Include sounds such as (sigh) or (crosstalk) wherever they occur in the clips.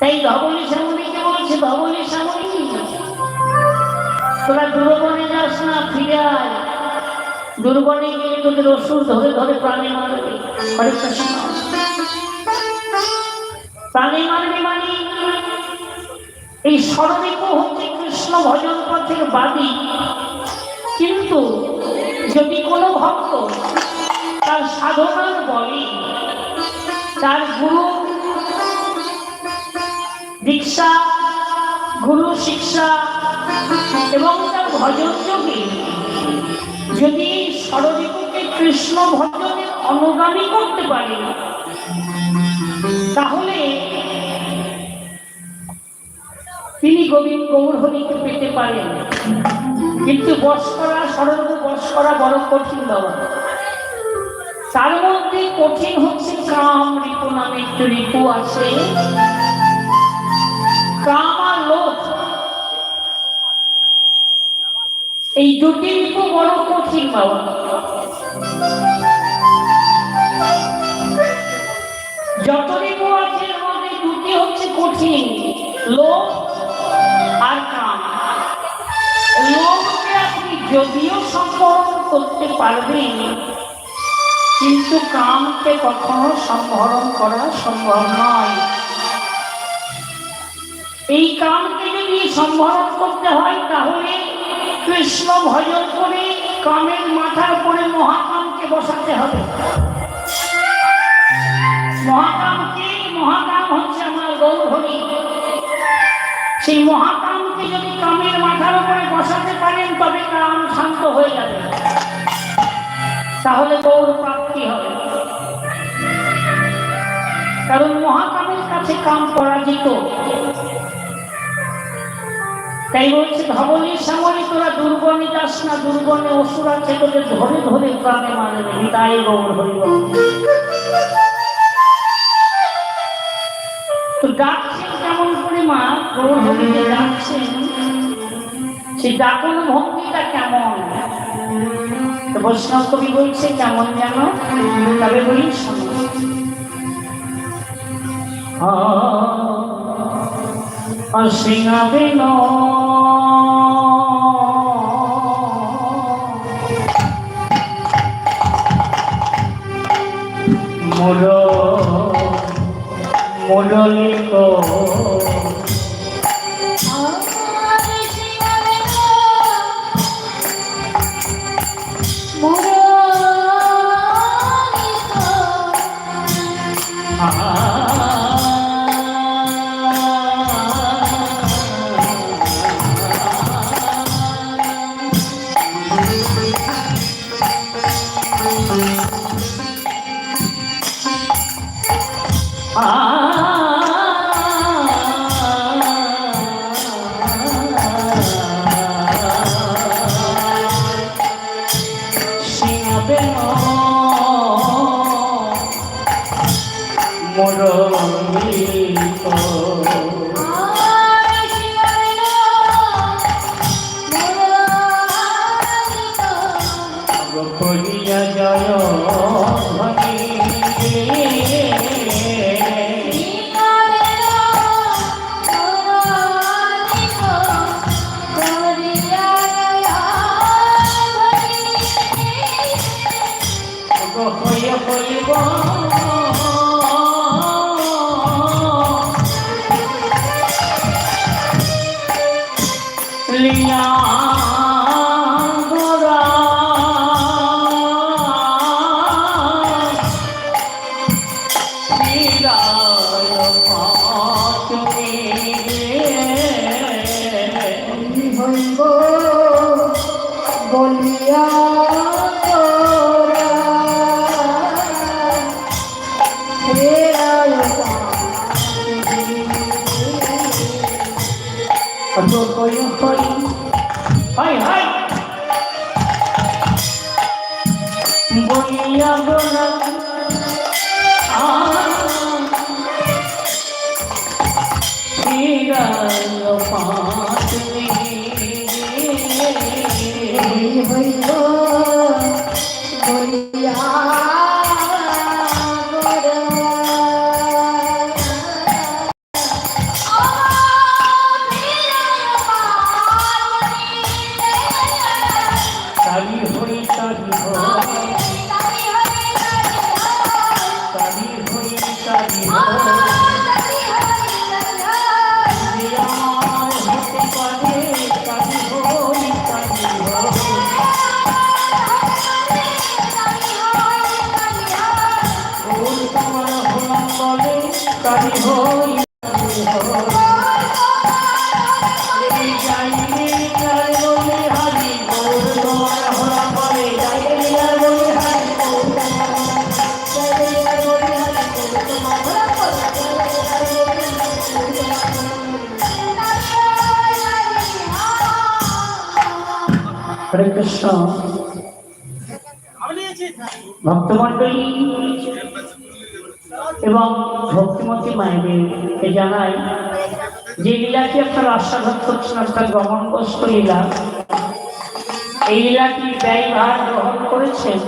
তাই ধবলি শ্যামলিকে বলছে ধবলি শ্যামলি। তোরা দুর্বনে যাস না, ফিরে আয়। দুর্বনে গিয়ে তোদের অসুর ধরে ধরে প্রাণে মারবে। প্রাণে মারবে মানে এই স্মরণীপ হচ্ছে কৃষ্ণ ভজন পথের বাদী। কিন্তু যদি কোনো ভক্ত তার সাধনার বলে, তার গুরু দীক্ষা, গুরু শিক্ষা এবং তার ভজন যোগে যদি সরদীপকে কৃষ্ণ ভজনের অনুগামী করতে পারে, তাহলে তিনি গোবিন্দ গৌর হরিকে পেতে পারেন। কিন্তু বস করা সরল বস করা বড় কঠিন বাবা তার মধ্যে কঠিন হচ্ছে কাম রিপু নামে একটু রিপু আছে। কাম লোভ এই দুটি রিপু বড় কঠিন বাবা। যত রিপু আছে মধ্যে দুটি হচ্ছে কঠিন লোভ আর কাম। লোভকে আপনি যদিও সম্বরণ করতে পারবেন, কিন্তু কামকে কখনো সম্বরণ করা সম্ভব নয়। এই কামকে যদি সম্বরণ করতে হয়, তাহলে কৃষ্ণ ভজন করে কামের মাথার উপরে মহাকামকে বসাতে হবে। মহাকামকে, মহাকাম হচ্ছে আমার গৌরহরি সেই মহাকামকে যদি কামের মাথার উপরে বসাতে পারেন, তবে কাম শান্ত হয়ে যাবে। তাহলে গৌর প্রাপ্তি হবে। কারণ মহাকামের কাছে কাম পরাজিত। তাই বলছে ধবনী সামনে তোরা দুর্গণে যাস না দুর্গণে অসুর আছে তোদের ধরে ধরে প্রাণে মারবে তাই গৌর হরিব তো ডাকছেন কেমন করে মা? গৌর হরিকে ডাকছেন। সেই ডাকন ভঙ্গিটা কেমন? বৈষ্ণব কবি বলছে, কেমন যেন? তবে বলি শোনো অসিঙাবে মোর মোরলিত মোর হই হই। বলিয়া গোরা হরে কৃষ্ণ ভক্তমণ্ডলী এবং ভক্তিমতী মায়েদেরকে জানাই যে লীলাটি আপনারা আস্বাদন করছেন অর্থাৎ গমন কষ্ট লীলা। এই লীলাটি ব্যয়ভার গ্রহণ করেছেন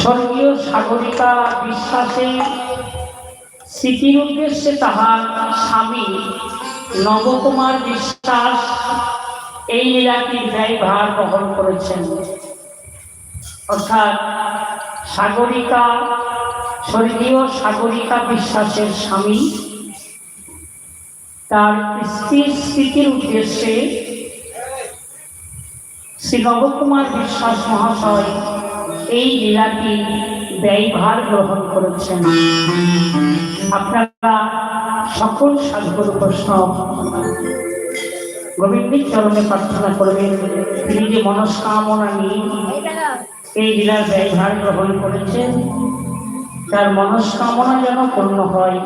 স্বর্গীয় সাগরিকা বিশ্বাসে। স্মৃতির উদ্দেশ্যে তাহার স্বামী নবকুমার বিশ্বাস এই লীলাটির ব্যয়ভার গ্রহণ করেছেন। অর্থাৎ সাগরিকা, স্বর্গীয় সাগরিকা বিশ্বাসের স্বামী, তার স্ত্রীর স্মৃতির উদ্দেশ্যে শ্রী নবকুমার বিশ্বাস মহাশয় এই লীলাটি ব্যয়ভার গ্রহণ করেছেন। আপনারা সকল সাধুগুরু প্রশ্ন গোবিন্দের চরণে প্রার্থনা করবেন। তিনি যে মনস্কামনা নিয়ে এই লীলার ব্যয়ভার গ্রহণ করেছেন, তার মনস্কামনা যেন পূর্ণ হয়।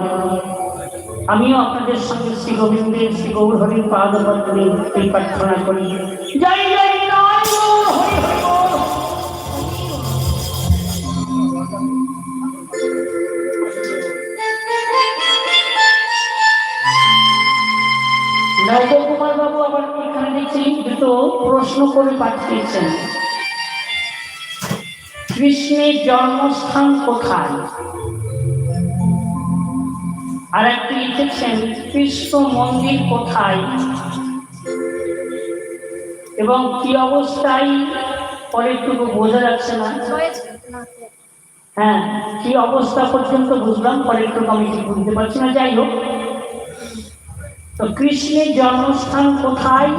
আমিও আপনাদের সঙ্গে শ্রী গোবিন্দের, শ্রী গৌর পাদপত্রে এই প্রার্থনা করি। জয় জয়! নবকুমার বাবু আবার এখানে দেখছি দুটো প্রশ্ন করে পাঠিয়েছেন। কৃষ্ণের জন্মস্থান কোথায়? আর একটি লিখেছেন, কৃষ্ণ মন্দির কোথায়? এবং কি অবস্থায়? পরে একটু বোঝা যাচ্ছে না। হ্যাঁ কি অবস্থা পর্যন্ত বুঝলাম, পরে একটু আমি বুঝতে পারছি না। যাই হোক তো কৃষ্ণের জন্মস্থান কোথায়?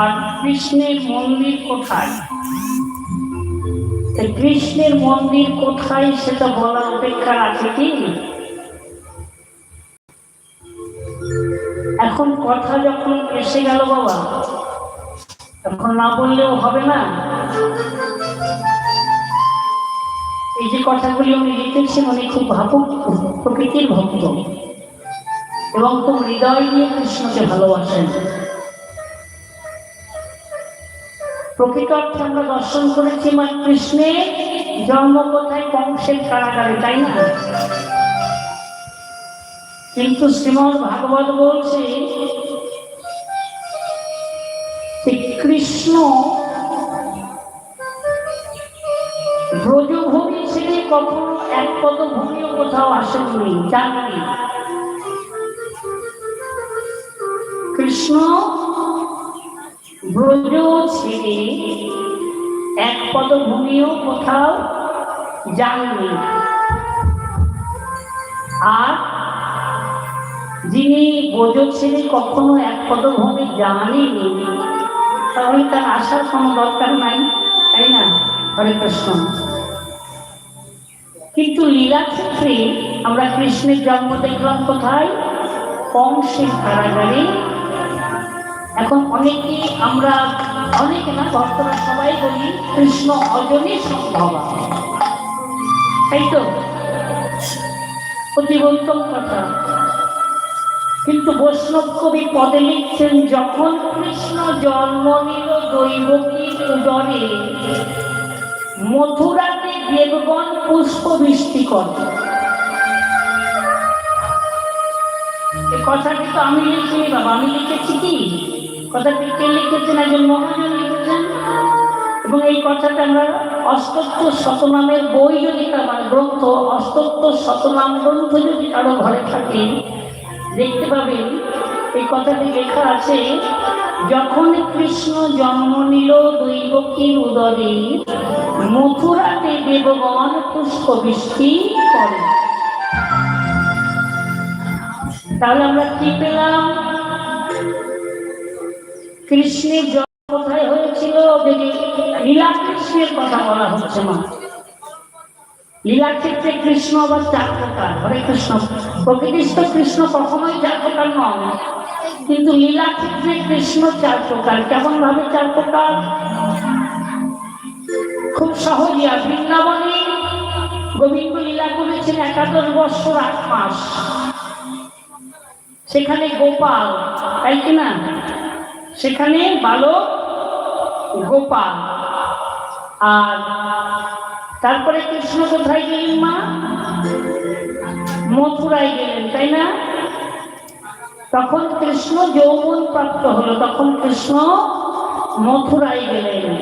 আর কৃষ্ণের মন্দির কোথায়? কৃষ্ণের মন্দির কোথায় সেটা বলার অপেক্ষা আছে কি? এখন কথা যখন এসে গেল বাবা এখন না বললেও হবে না। এই যে কথাগুলি উনি লিখেছেন উনি খুব ভাবুক প্রকৃতির ভক্ত। এবং হৃদয় দিয়ে কৃষ্ণকে ভালোবাসেন। প্রকৃত অর্থে আমরা দর্শন করেছি মা কৃষ্ণের জন্ম কোথায় কংসের কারাগারে, তাই না? কিন্তু শ্রীমদ ভাগবত বলছে কৃষ্ণ ব্রজভূমি ছেড়ে কখনো এক পদ ভূমিও কোথাও আসেননি জাননি কৃষ্ণ ব্রজ ছেড়ে এক পদভূমিও কোথাও যাননি। আর যিনি ব্রজ ছেড়ে কখনো এক পদভূমি জানেনি তাহলে তার আসার কোনো দরকার নাই, তাই না, হরে কৃষ্ণ? কিন্তু লীলা ক্ষেত্রে আমরা কৃষ্ণের জন্ম দেখলাম কোথায়? কংসের কারাগারে এখন অনেকে আমরা, অনেকে না ভক্তরা সবাই বলি কৃষ্ণ অজনী সম্ভব তাই তো? অতি উত্তম কথা। কিন্তু বৈষ্ণব কবি পদে লিখছেন, যখন কৃষ্ণ জন্ম নিল দৈবকীর উদরে, মথুরাতে দেবগণ পুষ্প বৃষ্টি করে। কথাটি তো আমি লিখিনি বাবা, আমি লিখেছি কি? কথাটি কে লিখেছেন? একজন মহাজন লিখেছেন। এবং এই কথাটা আমরা অস্তত্ব শতনামের বই যদি আমার গ্রন্থ অস্তত্ব শতনাম গ্রন্থ যদি কারও ঘরে থাকে, দেখতে পাবেন এই কথাটি লেখা আছে, যখন কৃষ্ণ জন্ম নিল দুই দৈবকীর উদরে, মথুরাতে দেবগণ পুষ্প বৃষ্টি করে। তাহলে আমরা কি পেলাম? কৃষ্ণের জন্ম কোথায় হয়েছিল লীলা কৃষ্ণের কথা বলা হচ্ছে মা। লীলা ক্ষেত্রে কৃষ্ণ আবার চার প্রকার হরে কৃষ্ণ। প্রকৃতিস্থ কৃষ্ণ কখনোই চার প্রকার নয় কিন্তু লীলা ক্ষেত্রে কৃষ্ণ চার প্রকার কেমন ভাবে চার প্রকার খুব সহজিয়া বৃন্দাবনে গোবিন্দ লীলা করেছেন একাদশ বৎসর আট মাস। সেখানে গোপাল, তাই কিনা সেখানে বালক গোপাল। আর তারপরে কৃষ্ণ কোথায় গেলেন মা, মথুরায় গেলেন, তাই না? তখন কৃষ্ণ যৌবন প্রাপ্ত হলো, তখন কৃষ্ণ মথুরায় গেলেন।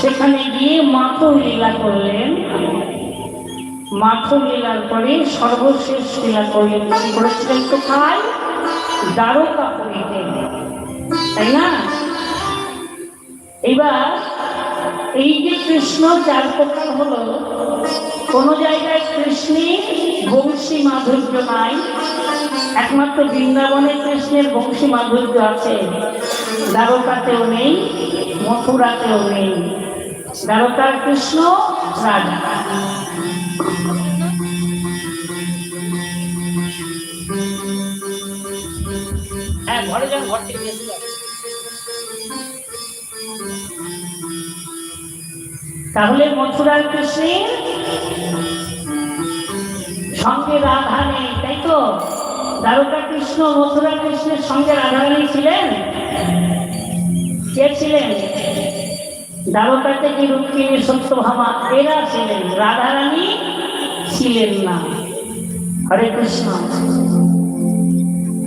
সেখানে গিয়ে মাথুর লীলা করলেন। মাথুর লীলার পরে সর্বশেষ লীলা করলেন। করেছিলেন কোথায়? দ্বারকাপুরীতে তাই না? এবার এই যে কৃষ্ণ চার প্রকার হলো, কোন জায়গায় কৃষ্ণের বংশী মাধুর্য নাই। একমাত্র বৃন্দাবনে কৃষ্ণের বংশী মাধুর্য আছে। দ্বারকাতেও নেই, মথুরাতেও নেই। দ্বারকার কৃষ্ণ রাজা ঘরে যান ঘর থেকে তাহলে মথুরার কৃষ্ণের সঙ্গে রাধা নেই, তাই তো? দ্বারকা কৃষ্ণ মথুরা কৃষ্ণের সঙ্গে রাধারানী ছিলেন? কে ছিলেন? দ্বারকা থেকে রুক্মিণী সত্যভামা, এরা ছিলেন? রাধারানী ছিলেন না। হরে কৃষ্ণ।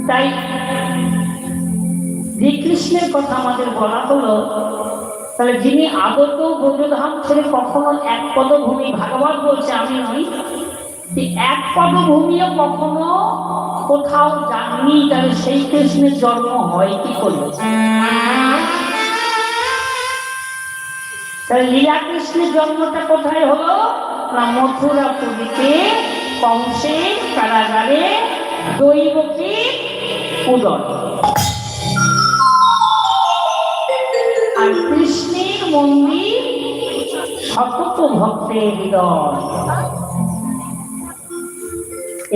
তাই যে কৃষ্ণের কথা আমাদের বলা হলো, তাহলে যিনি আগত ব্রজধাম ছেড়ে কখনো এক পদভূমি ভাগবত বলছে, আমি নই। এক পদভূমিও কখনো কোথাও যাননি, তাহলে সেই কৃষ্ণের জন্ম হয় কি করে? তাহলে লীলা কৃষ্ণের জন্মটা কোথায় হলো? না মথুরা পুরীতে কংসের কারাগারে দৈবকী উদয় আর কৃষ্ণের মন্দির শতত ভক্তের হৃদয়।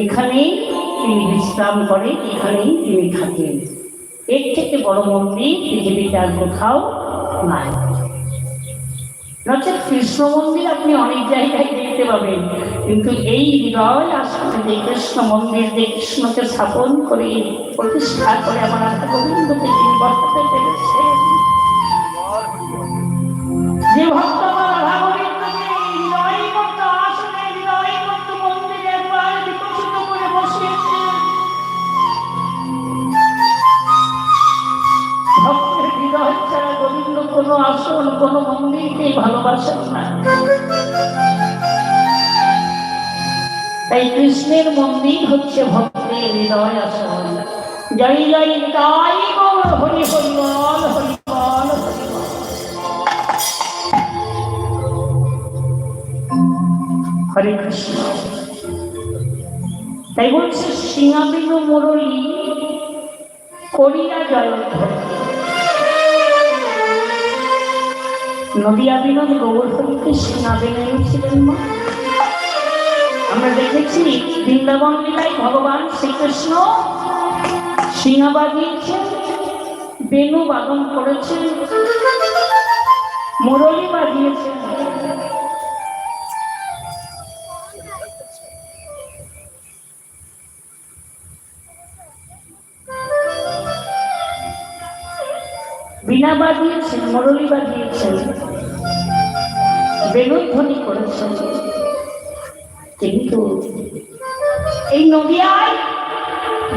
এখানেই তিনি বিশ্রাম করেন, এখানেই তিনি থাকেন। এর থেকে বড় মন্দির পৃথিবীতে আর কোথাও নাই। নচেত কৃষ্ণ মন্দির আপনি অনেক জায়গায় দেখতে পাবেন, কিন্তু এই হৃদয় আসলে যে কৃষ্ণ মন্দির যে কৃষ্ণকে স্থাপন করে, প্রতিষ্ঠা করে আমার রাধা গোবিন্দকে তিনি বসাতে পেরেছেন। গোবিন্দ কোনো আসন, কোনো মন্দিরকে ভালোবাসেন তাই কৃষ্ণের মন্দির হচ্ছে ভক্তের হৃদয় আসন। জয় জয় নিতাই গৌর হরি হরি হরি হরে কৃষ্ণ। তাই বলছে সিংহাবিন মুরলী করিয়া জয়ধ্বনি নদিয়া বিনোদ গৌরহরিকে সিংহাবিনয় ছিলেন মা। আমরা দেখেছি, বৃন্দাবন লীলায় ভগবান শ্রীকৃষ্ণ সিংহ বাজিয়েছেন বেনু বাদন করেছেন, মুরলী বাজিয়েছেন। বীণা বাজিয়েছেন, মুরলী বাজিয়েছেন। বেলুধ্বনি করেছেন। কিন্তু এই নদিয়ায়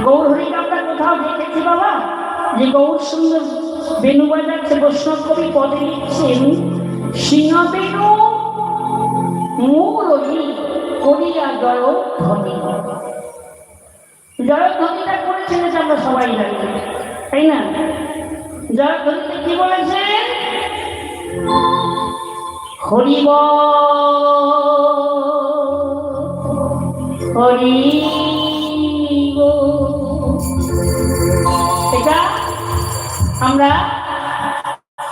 গৌরহরিকে আমরা কোথাও দেখেছি বাবা, যে গৌর সুন্দর বেনু বাজাচ্ছে বৈষ্ণব কবি পদে লিখছেন, সিংহ বেনু, মুরলী করিয়া জয় ধ্বনি জয়ধ্বনিটা করেছেন এটা আমরা সবাই জানি, তাই না? জয়ধ্বনিতে কি বলেছে? হরিব। হরিব। এটা আমরা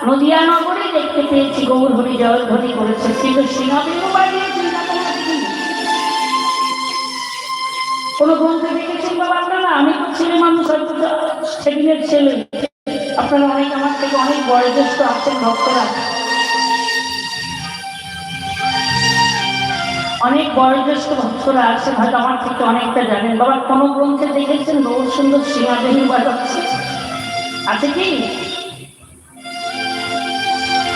নদিয়া নগরে দেখতে পেয়েছি, গৌর হরি জয় ধ্বনি করেছে কিন্তু সিংহাবিনও বাজিয়েছেন না কোনো গ্রন্থে দেখেছেন বাবা আপনারা? আমি তো ছেলে মানুষ সেদিনের ছেলে। আপনারা অনেক আমার থেকে অনেক বয়োজ্যেষ্ঠ আছেন ভক্তরা। অনেক বয়োজ্যেষ্ঠ ভক্তরা আছেন হয়তো আমার থেকে অনেকটা জানেন। বাবা, কোনো গ্রন্থে দেখেছেন বহু সুন্দর সিংহাদেহী বাজাচ্ছে আছে? কি?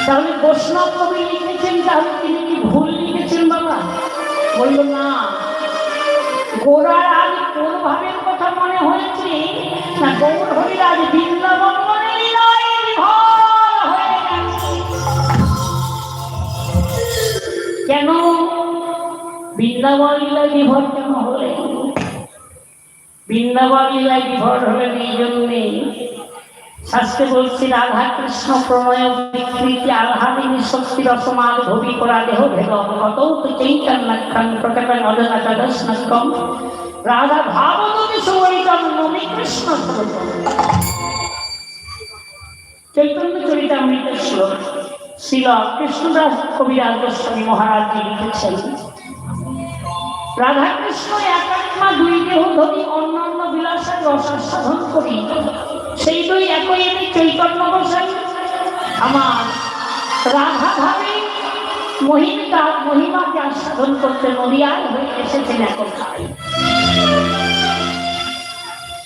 তাহলে বৈষ্ণব কবি লিখেছেন, তাহলে তিনি কি ভুল লিখেছেন বাবা? বলল, না। গোড়ার আজ কোন ভাবের কথা মনে হয়েছে? না গৌর হরির আজ বৃন্দাবন বৃন্দাবন লীলায় বিভোর কেন হলে? বৃন্দাবন লীলায় বিভোর হলেন এই জন্যে শাস্ত্রে বলছি, রাধা কৃষ্ণ প্রণয় বিকৃতি আহ্লাদিনী শক্তি রসমাল ভবি করা দেহ ভেদ অবগত। তো চৈতন্যাখ্যান প্রকটন অজনা তদস্নকম রাধা ভাবগতি সুবরিতম নমি কৃষ্ণ চৈতন্য চরিতামৃত শ্লোক। শিল কৃষ্ণদাস কবিরাজ গোস্বামী মহারাজজি লিখেছেন রাধাকৃষ্ণ একাত্মা দুই দেহ ধরি অন্যান্য বিলাসের রসাস্বাদন করি। সেই দুই একই আমি চৈতন্য বসাই আমার রাধা ভাবে মহিমিকা মহিমাকে আস্বাদন করতে নদিয়ায় হয়ে এসেছেন একথায়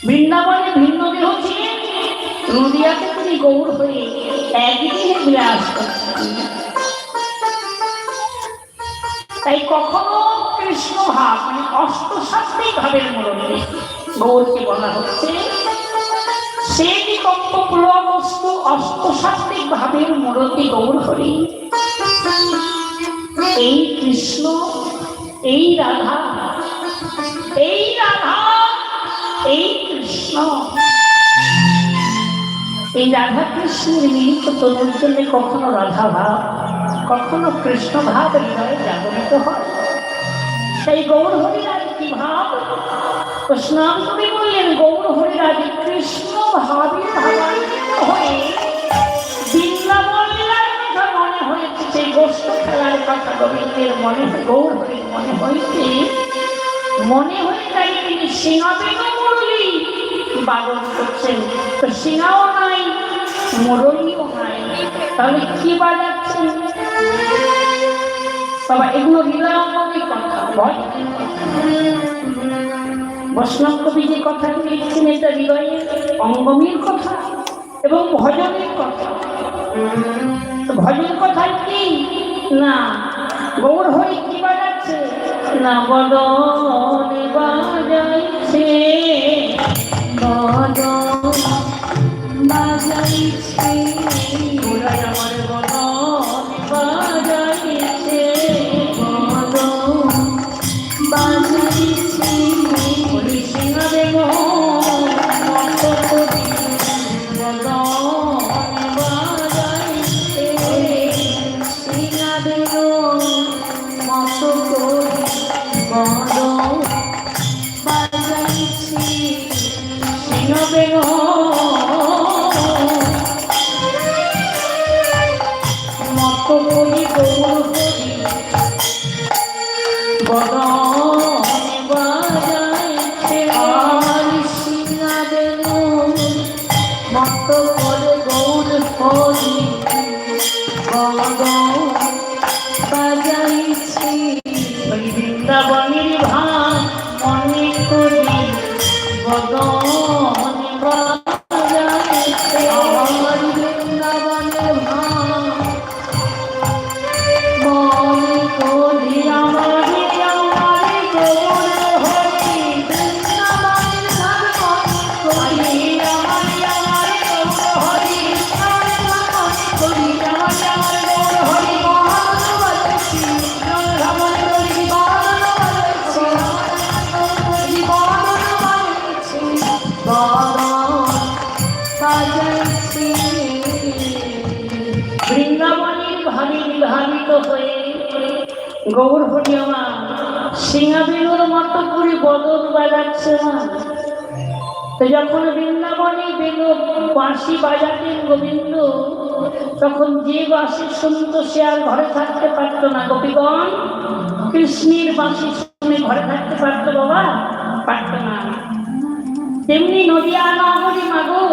বৃন্দাবনে ভিন্ন দেহ ছিলেন নদিয়াতে তিনি গৌর হয়ে একদিনে বিরাজ করছেন তাই কখনো কৃষ্ণ ভাব মানে অষ্টশাস্ত্রিক ভাবের মধ্যে গৌরকে বলা হচ্ছে, সে বিকম্প বস্তু অষ্টশাস্ত্রিক ভাবের মূরতি গৌর হরি এই কৃষ্ণ, এই রাধা এই রাধা, এই কৃষ্ণ। এই রাধা কৃষ্ণের মিলিত তনুর জন্য কখনো রাধা ভাব, কখনো কৃষ্ণ ভাব হৃদয়ে জাগরিত হয়। সেই গৌর হরিরাজ কি ভাব? স্নান করে বললেন, গৌর হরিরাজ, কৃষ্ণ ভাবে ভাবান্বিত হয়ে মনে হয়েছে। সেই মনে মনে মনে তাই করছেন। সিংহাও নাই মুরলিও নাই। তাহলে কি বাজাচ্ছেন বাবা এগুলো হৃদয়ঙ্গমের কথা ভয় বৈষ্ণব কবি যে কথাটি লিখছেন, এটা হৃদয়ের অঙ্গমের কথা এবং ভজনের কথা। ভজন কথা কি? না, গৌর হয়ে কি বাজাচ্ছে? না, বদনে বাজাইছে, বদন বাজাইছে। আমার বদনে (laughs) গৌর আমার সিংহাবিনুর মতো করে বদল বাজাচ্ছে না তো যখন বৃন্দাবনে বেনু বাঁশি বাজাতেন গোবিন্দ, তখন যে বাসি শুনতো সে আর ঘরে থাকতে পারতো না। গোপীগণ, কৃষ্ণের বাসি শুনে ঘরে থাকতে পারতো বাবা? পারতো না। তেমনি নদিয়া নগরী মাগো,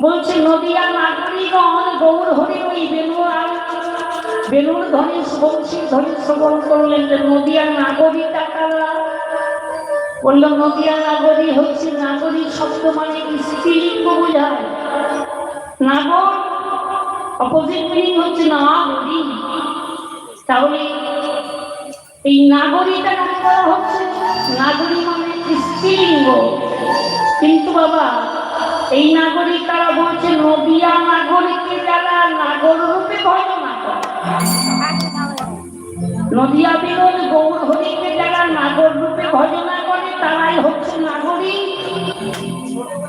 বলছে, নদিয়া নাগরিকগণ গৌর হরি ওই আর বেলুর ধনী বংশী ধনী শ্রবণ করলেন যে নদিয়া নাগরিক টাকারা। বলল নদিয়া নাগরী হচ্ছে নাগরিক শব্দ মানে কি স্ত্রীলিঙ্গ বোঝায়। নাগর অপোজিট মিনিং হচ্ছে নাগরী। তাহলে এই নাগরিকটা কেন বলা হচ্ছে, নাগরী মানে স্ত্রীলিঙ্গ। কিন্তু বাবা, এই নাগরিক তারা বলছে? নদিয়া নাগরিককে যারা নাগর রূপে করে নদিয়া বিরোধ গৌর হরিকে যারা নাগর রূপে ভজনা করে, তারাই হচ্ছে নাগরিক।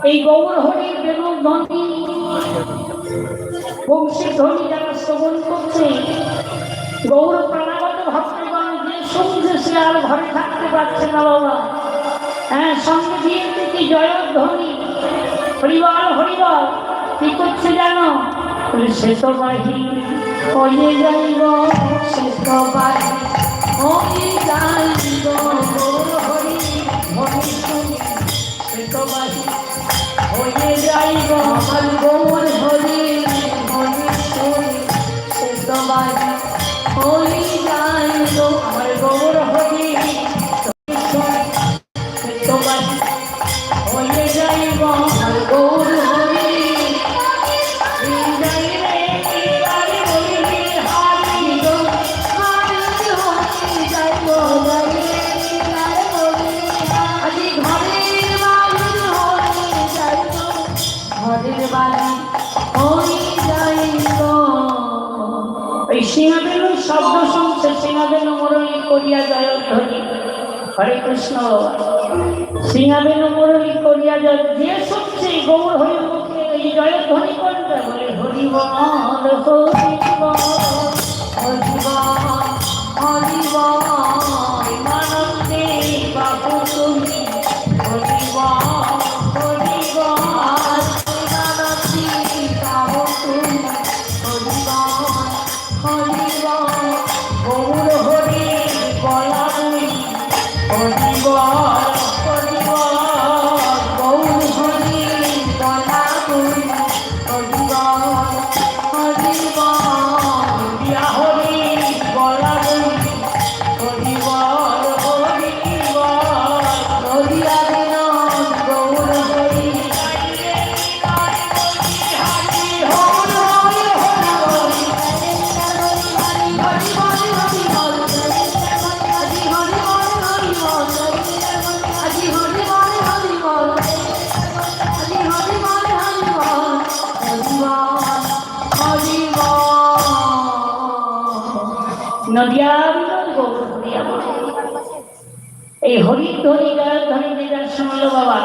এই গৌর হরির বেরুর ধ্বনি বংশী ধ্বনি যারা শ্রবণ করছে, গৌর প্রাণাগত ভক্তগণ যে শুনছে সে আর ঘরে থাকতে পারছে না বাবা। হ্যাঁ সঙ্গে দিয়ে কি জয়ধ্বনি হরিবল হরিবল, কি করছে জানো? সে তো বাহি হয়ে যাইব সে তো বাহি হরি যাইব গৌর হরি হরি শুনি সে তো বাহি হয়ে যাইব আমার গৌর হরি হরি শুনি সে তো সিংহবেলু শব্দ শুনছে সিংহবেলু মুরলী করিয়া জয় ধ্বনি হরে কৃষ্ণ। সিংহবেলু মুরলী করিয়া জয় যে শুনছে, গৌর হরি মুখে এই জয় ধ্বনি করবে, বলে, হরি বল, হরি হরিব হরিব বাবা।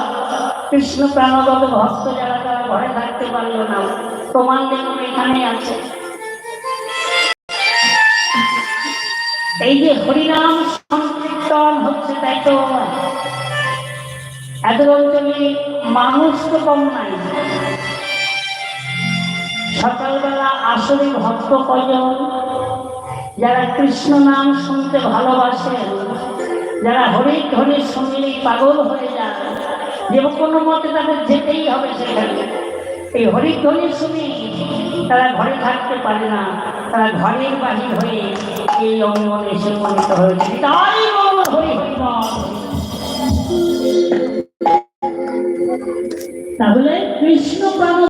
কৃষ্ণ প্রাণগত ভক্ত যারা তারা ঘরে থাকতে পারল না। প্রমাণ দেখুন এখানে আছে। এই যে হরিনাম সংকীর্তন হচ্ছে, তাই তো। এত অঞ্চলে মানুষ তো কম নাই। সকালবেলা আসলে ভক্ত কজন? যারা কৃষ্ণ নাম শুনতে ভালোবাসেন, যারা হরির ধ্বনি শুনলেই পাগল হয়ে যায় যে কোনো মতে তাদের যেতেই হবে সেখানে। এই হরির ধ্বনি শুনে তারা ঘরে থাকতে পারে না। তারা ঘরের বাহির হয়ে এই অঙ্গনে এসে হয়েছে। তাই হরি হরি তাহলে কৃষ্ণ